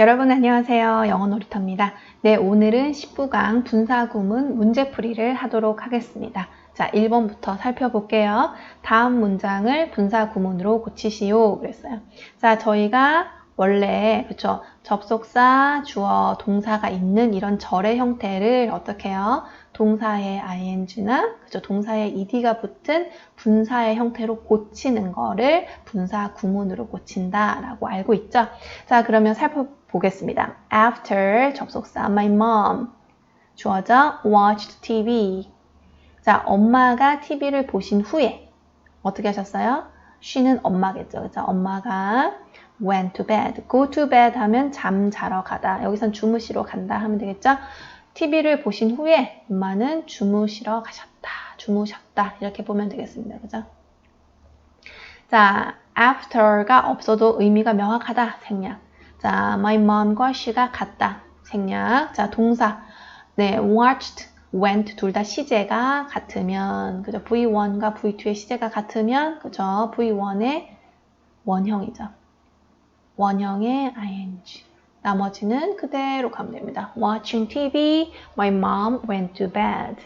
여러분 안녕하세요. 영어 놀이터입니다. 네, 오늘은 10부강 분사구문 문제풀이를 하도록 하겠습니다. 자, 1번부터 살펴볼게요. 다음 문장을 분사구문으로 고치시오. 그랬어요. 자, 저희가 원래 그쵸 접속사, 주어, 동사가 있는 이런 절의 형태를 어떻게 해요? 동사의 ing나 그죠 동사의 ed가 붙은 분사의 형태로 고치는 거를 분사 구문으로 고친다라고 알고 있죠. 자 그러면 살펴 보겠습니다. After 접속사 my mom 주어져 watched TV 자 엄마가 TV를 보신 후에 어떻게 하셨어요? she는 엄마겠죠. 그죠? 엄마가 went to bed. go to bed 하면 잠 자러 가다. 여기선 주무시러 간다 하면 되겠죠? TV를 보신 후에 엄마는 주무시러 가셨다. 주무셨다. 이렇게 보면 되겠습니다. 그죠? 자, after가 없어도 의미가 명확하다. 생략. 자, my mom과 she가 같다. 생략. 자, 동사. 네, watched, went 둘 다 시제가 같으면 그죠? V1과 V2의 시제가 같으면 그죠? V1의 원형이죠. 원형의 ing. 나머지는 그대로 가면 됩니다. Watching TV, my mom went to bed.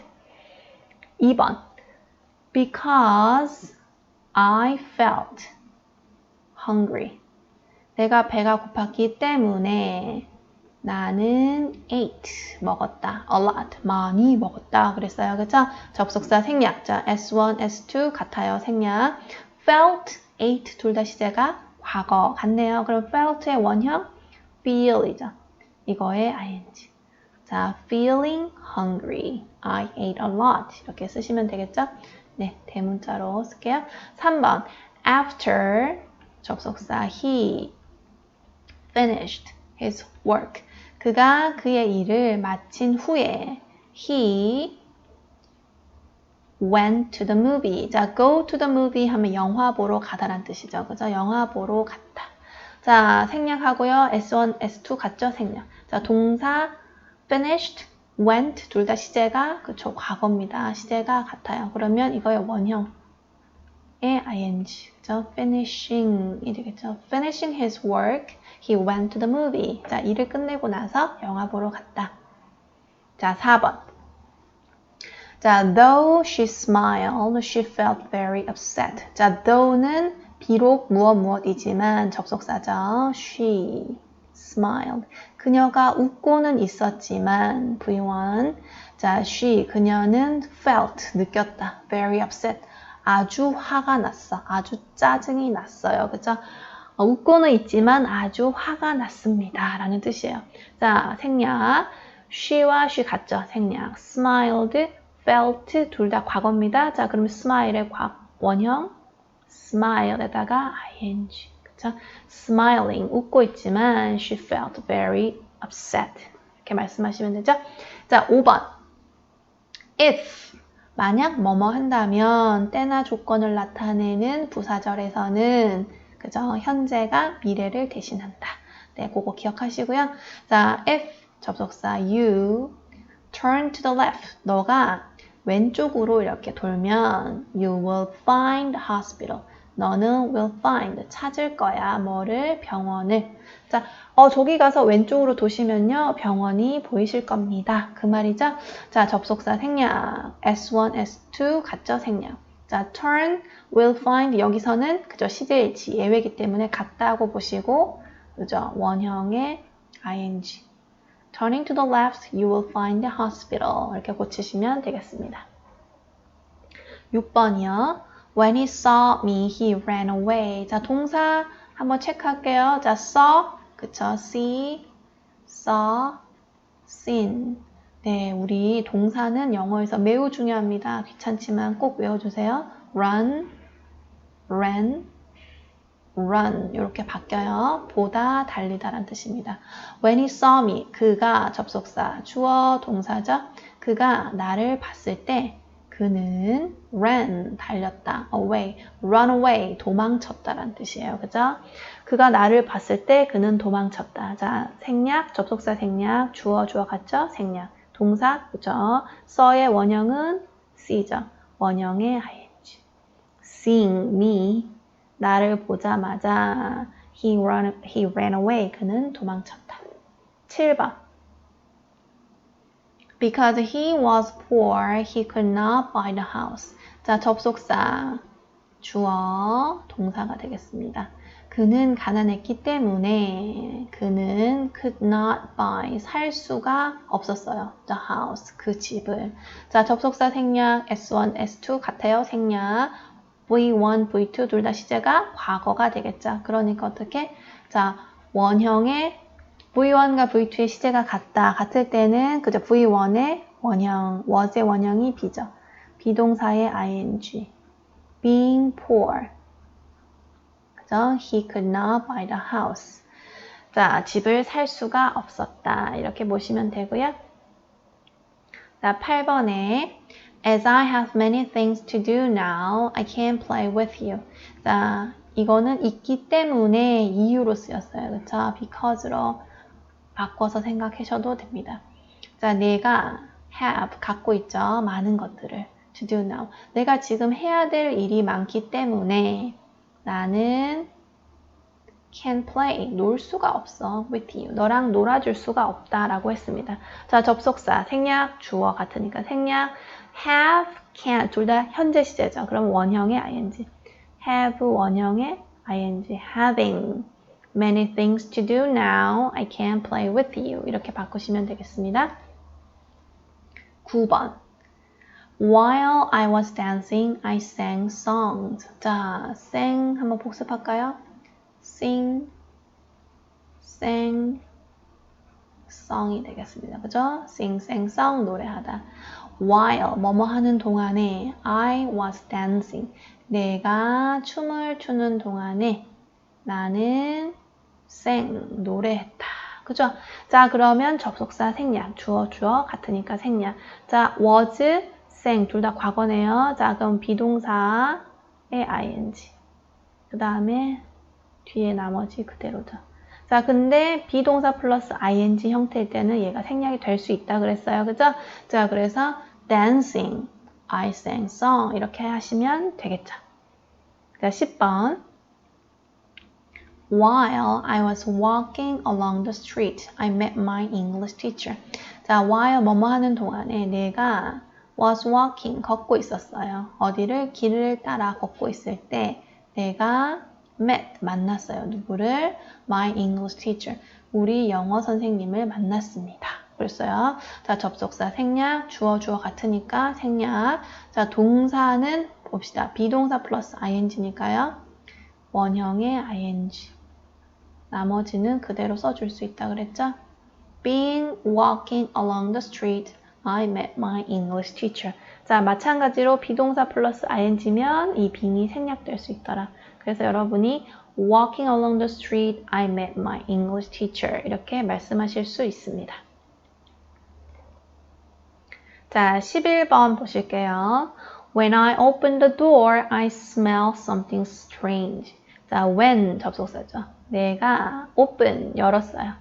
2번. Because I felt hungry. 내가 배가 고팠기 때문에 나는 ate 먹었다. a lot 많이 먹었다. 그랬어요. 그죠? 접속사 생략. 자, S1, S2 같아요. 생략. felt, ate 둘 다 시제가 과거 같네요. 그럼 felt의 원형 feel이죠. 이거의 ing. 자, feeling hungry. I ate a lot. 이렇게 쓰시면 되겠죠? 네, 대문자로 쓸게요. 3번. After 접속사 he finished his work. 그가 그의 일을 마친 후에 he went to the movie. 자, go to the movie 하면 영화 보러 가다란 뜻이죠. 그죠? 영화 보러 갔다. 자, 생략하고요. S1, S2 같죠? 생략. 자, 동사 finished, went 둘 다 시제가 그쵸 과거입니다. 시제가 같아요. 그러면 이거의 원형 의 ing. 그죠? finishing이 되겠죠. finishing his work, he went to the movie. 자, 일을 끝내고 나서 영화 보러 갔다. 자, 4번. 자, though she smiled, she felt very upset. 자, though는 비록 무엇 무엇이지만 접속사죠. she smiled. 그녀가 웃고는 있었지만 V1. 자, she 그녀는 felt 느꼈다. very upset. 아주 화가 났어. 아주 짜증이 났어요. 그죠? 어, 웃고는 있지만 아주 화가 났습니다. 라는 뜻이에요. 자, 생략. she와 she 같죠? 생략. smiled felt 둘 다 과거입니다. 자, 그럼 smile의 과, 원형 smile에다가 ing. 그쵸? smiling 웃고 있지만 she felt very upset. 이렇게 말씀하시면 되죠? 자, 5번. if 만약 뭐뭐 한다면 때나 조건을 나타내는 부사절에서는 그죠? 현재가 미래를 대신한다. 네, 그거 기억하시고요. 자, if 접속사 you turn to the left. 너가 왼쪽으로 이렇게 돌면 you will find hospital. 너는 will find 찾을 거야. 뭐를 병원을. 자, 어 저기 가서 왼쪽으로 도시면요. 병원이 보이실 겁니다. 그 말이죠. 자, 접속사 생략. S1, S2 같죠? 생략. 자, turn, will find 여기서는 그저 시제일치 예외이기 때문에 같다고 보시고 그죠? 원형의 ing. Turning to the left, you will find the hospital. 이렇게 고치시면 되겠습니다. 6번이요. When he saw me, he ran away. 자, 동사 한번 체크할게요. 자, saw, 그쵸? see, saw, seen. 네, 우리 동사는 영어에서 매우 중요합니다. 귀찮지만 꼭 외워주세요. run, ran, run 이렇게 바뀌어요. 보다 달리다란 뜻입니다. When he saw me 그가 접속사 주어 동사죠. 그가 나를 봤을 때 그는 ran 달렸다 away run away 도망쳤다란 뜻이에요. 그죠? 그가 나를 봤을 때 그는 도망쳤다. 자 생략 접속사 생략 주어 주어 같죠? 생략 동사 그죠? saw의 원형은 see죠. 원형의 ing seeing me 나를 보자마자 he ran, he ran away. 그는 도망쳤다. 7번. Because he was poor, he could not buy the house. 자, 접속사. 주어, 동사가 되겠습니다. 그는 가난했기 때문에 그는 could not buy 살 수가 없었어요. The house 그 집을. 자 접속사 생략 S1, S2 같아요. 생략 V1, V2 둘 다 시제가 과거가 되겠죠. 그러니까 어떻게? 자 원형의 V1과 V2의 시제가 같다. 같을 때는 그저 V1의 원형, was의 원형이 B죠. 비동사의 ing. being poor. 그죠? He could not buy the house. 자, 집을 살 수가 없었다. 이렇게 보시면 되고요. 자, 8번에 As I have many things to do now, I can't play with you. 자, 이거는 있기 때문에 이유로 쓰였어요. 그쵸? Because로 바꿔서 생각하셔도 됩니다. 자, 내가 have 갖고 있죠. 많은 것들을 to do now. 내가 지금 해야 될 일이 많기 때문에 나는 can play, 놀 수가 없어 with you. 너랑 놀아줄 수가 없다라고 했습니다. 자, 접속사, 생략, 주어 같으니까 생략, have, can 둘 다 현재 시제죠. 그럼 원형의 ing. have 원형의 ing. having many things to do now. I can play with you. 이렇게 바꾸시면 되겠습니다. 9번. While I was dancing, I sang songs. 자, sang 한번 복습할까요? sing, sang, song이 되겠습니다. 그죠? sing, sang, song 노래하다. While 뭐뭐 하는 동안에 I was dancing. 내가 춤을 추는 동안에 나는 sang 노래했다. 그죠? 자, 그러면 접속사 생략, 주어 주어 같으니까 생략. 자, was sang 둘다 과거네요. 자, 그럼 비동사의 ing. 그 다음에 뒤에 나머지 그대로죠. 자, 근데 비동사 플러스 ing 형태일 때는 얘가 생략이 될 수 있다 그랬어요. 그죠? 자, 그래서 dancing, I sang song 이렇게 하시면 되겠죠. 자, 10번. While I was walking along the street, I met my English teacher. 자, while 뭐뭐 하는 동안에 내가 was walking 걷고 있었어요. 어디를 길을 따라 걷고 있을 때 내가 met 만났어요. 누구를? My English teacher. 우리 영어 선생님을 만났습니다. 그랬어요. 자, 접속사 생략, 주어 주어 같으니까 생략. 자, 동사는 봅시다. 비동사 플러스 ing니까요. 원형의 ing. 나머지는 그대로 써줄 수 있다 그랬죠? Being walking along the street, I met my English teacher. 자, 마찬가지로 비동사 플러스 ing면 이 being이 생략될 수 있더라. 그래서 여러분이 walking along the street, I met my English teacher 이렇게 말씀하실 수 있습니다. 자, 11번 보실게요. When I opened the door, I smelled something strange. 자, when 접속사죠. 내가 open 열었어요.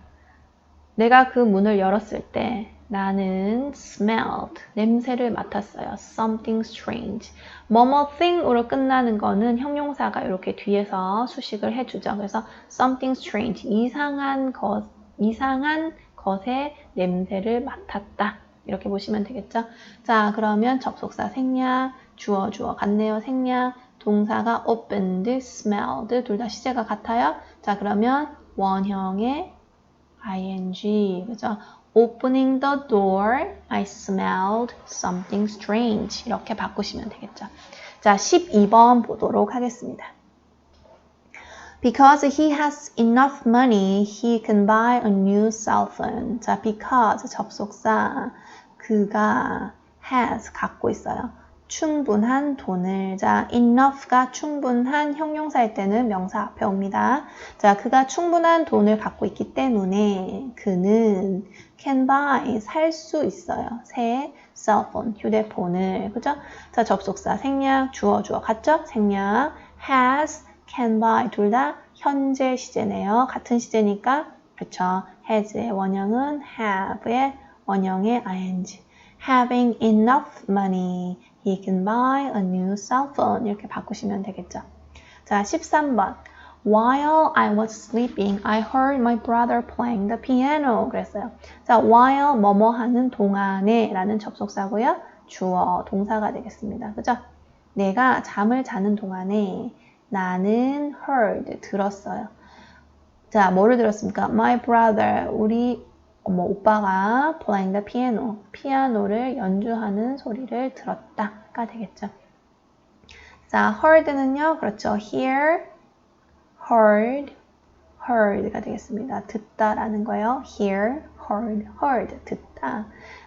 내가 그 문을 열었을 때 나는 smelled 냄새를 맡았어요. something strange. 뭐뭐 thing으로 끝나는 거는 형용사가 이렇게 뒤에서 수식을 해주죠. 그래서 something strange 이상한 것 이상한 것의 냄새를 맡았다. 이렇게 보시면 되겠죠. 자 그러면 접속사 생략 주어 주어 같네요. 생략 동사가 opened, smelled 둘 다 시제가 같아요. 자 그러면 원형의 ing 그죠? Opening the door, I smelled something strange. 이렇게 바꾸시면 되겠죠. 자, 12번 보도록 하겠습니다. Because he has enough money, he can buy a new cell phone. 자, because 접속사 그가 has 갖고 있어요. 충분한 돈을 자 enough가 충분한 형용사일 때는 명사 앞에 옵니다. 자 그가 충분한 돈을 갖고 있기 때문에 그는 can buy 살 수 있어요. 새 cellphone 휴대폰을 그죠? 자 접속사 생략 주어 주어 같죠? 생략 has can buy 둘 다 현재 시제네요. 같은 시제니까 그쵸? has의 원형은 have의 원형의 ing having enough money He can buy a new cell phone. 이렇게 바꾸시면 되겠죠. 자, 13번. While I was sleeping, I heard my brother playing the piano. 그랬어요. 자, while 뭐뭐 하는 동안에 라는 접속사고요. 주어, 동사가 되겠습니다. 그죠? 내가 잠을 자는 동안에 나는 heard, 들었어요. 자, 뭐를 들었습니까? My brother, 우리 뭐 오빠가 playing the piano, 피아노를 연주하는 소리를 들었다가 되겠죠. 자, heard는요, 그렇죠. hear, heard, heard가 되겠습니다. 듣다라는 거예요. hear, heard, heard, 듣다.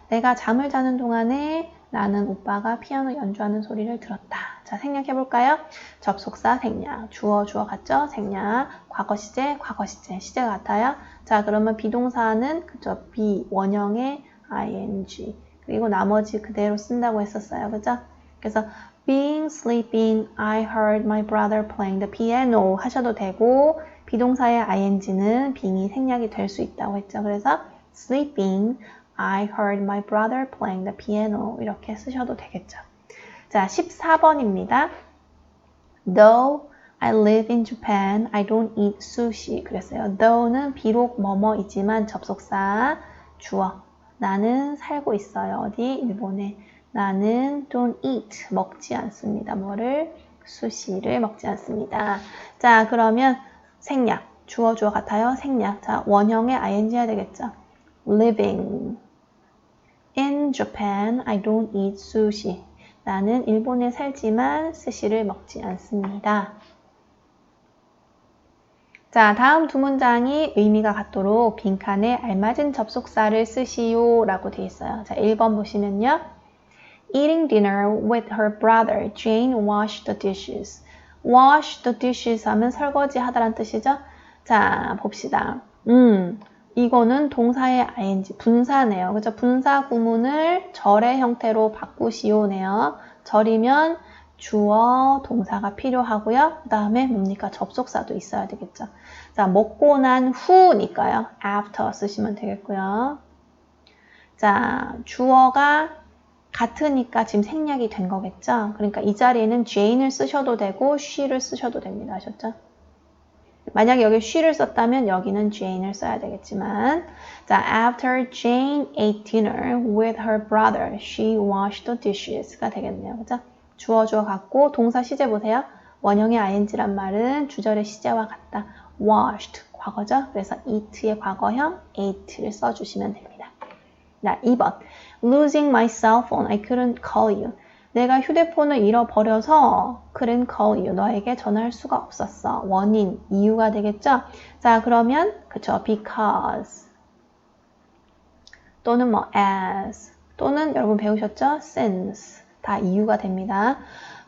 내가 잠을 자는 동안에 나는 오빠가 피아노 연주하는 소리를 들었다. 자, 생략해 볼까요? 접속사 생략, 주어 주어 같죠? 생략, 과거 시제, 과거 시제, 시제 같아요. 자, 그러면 비동사는 그죠? be 원형의 ing 그리고 나머지 그대로 쓴다고 했었어요. 그죠? 그래서 being sleeping, I heard my brother playing the piano 하셔도 되고 비동사의 ing는 being이 생략이 될 수 있다고 했죠. 그래서 sleeping, I heard my brother playing the piano 이렇게 쓰셔도 되겠죠. 자, 14번입니다. Though I live in Japan, I don't eat sushi. 그랬어요. though는 비록 뭐뭐이지만 접속사 주어. 나는 살고 있어요. 어디? 일본에. 나는 don't eat. 먹지 않습니다. 뭐를? 수시를 먹지 않습니다. 자, 그러면 생략. 주어 주어 같아요. 생략. 자, 원형의 ing 해야 되겠죠. living in Japan, I don't eat sushi. 나는 일본에 살지만 스시를 먹지 않습니다. 자, 다음 두 문장이 의미가 같도록 빈칸에 알맞은 접속사를 쓰시오 라고 되어 있어요. 자, 1번 보시면요. Eating dinner with her brother, Jane washed the dishes. wash the dishes 하면 설거지 하다란 뜻이죠? 자, 봅시다. 음, 이거는 동사의 ing, 분사네요. 그죠? 분사 구문을 절의 형태로 바꾸시오네요. 절이면 주어, 동사가 필요하고요. 그 다음에 뭡니까? 접속사도 있어야 되겠죠. 자, 먹고 난 후니까요. after 쓰시면 되겠고요. 자, 주어가 같으니까 지금 생략이 된 거겠죠. 그러니까 이 자리에는 Jane을 쓰셔도 되고 she를 쓰셔도 됩니다. 아셨죠? 만약에 여기 she를 썼다면 여기는 Jane을 써야 되겠지만 자, after Jane ate dinner with her brother, she washed the dishes가 되겠네요. 그죠? 주어 주어 같고 동사 시제 보세요. 원형의 ing란 말은 주절의 시제와 같다. washed 과거죠. 그래서 eat의 과거형 ate를 써주시면 됩니다. 자, 2번 losing my cell phone, I couldn't call you. 내가 휴대폰을 잃어버려서 couldn't call you. 너에게 전화할 수가 없었어. 원인, 이유가 되겠죠? 자, 그러면 그쵸, because 또는 뭐 as 또는 여러분 배우셨죠? since 다 이유가 됩니다.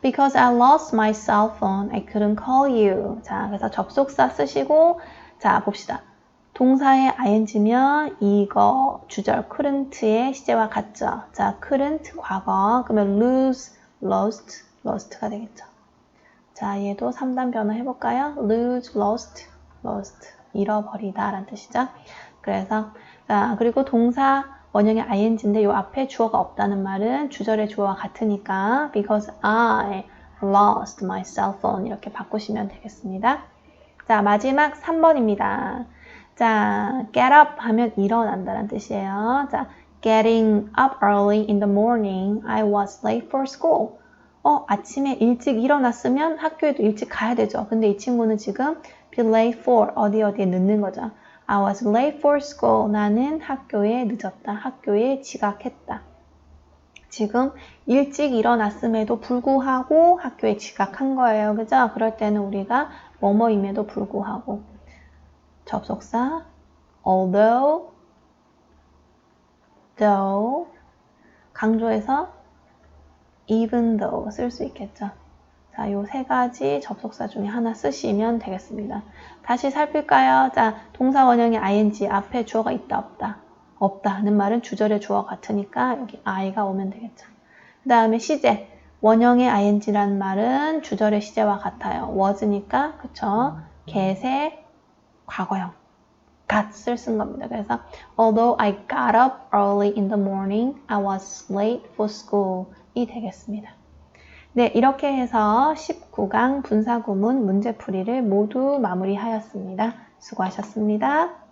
Because I lost my cell phone, I couldn't call you. 자, 그래서 접속사 쓰시고 자, 봅시다. 동사의 ing면 이거 주절 couldn't의 시제와 같죠. 자, couldn't 과거 그러면 lose, lost, lost가 되겠죠. 자, 얘도 3단 변화 해볼까요? lose, lost, lost 잃어버리다 라는 뜻이죠. 그래서 자, 그리고 동사 원형의 ing인데 요 앞에 주어가 없다는 말은 주절의 주어와 같으니까 because I lost my cell phone 이렇게 바꾸시면 되겠습니다. 자, 마지막 3번입니다. 자, get up 하면 일어난다는 뜻이에요. 자, getting up early in the morning, I was late for school. 어, 아침에 일찍 일어났으면 학교에도 일찍 가야 되죠. 근데 이 친구는 지금 be late for 어디 어디에 늦는 거죠. I was late for school. 나는 학교에 늦었다. 학교에 지각했다. 지금 일찍 일어났음에도 불구하고 학교에 지각한 거예요. 그죠? 그럴 때는 우리가 뭐뭐임에도 불구하고 접속사 although, though 강조해서 even though 쓸 수 있겠죠. 자, 요 세 가지 접속사 중에 하나 쓰시면 되겠습니다. 다시 살필까요? 자, 동사 원형의 ing 앞에 주어가 있다 없다. 없다 하는 말은 주절의 주어 같으니까 여기 i가 오면 되겠죠. 그 다음에 시제 원형의 ing라는 말은 주절의 시제와 같아요. was니까 그쵸? 개새 과거형 got을 쓴 겁니다. 그래서 although I got up early in the morning, I was late for school 이 되겠습니다. 네, 이렇게 해서 19강 분사구문 문제풀이를 모두 마무리하였습니다. 수고하셨습니다.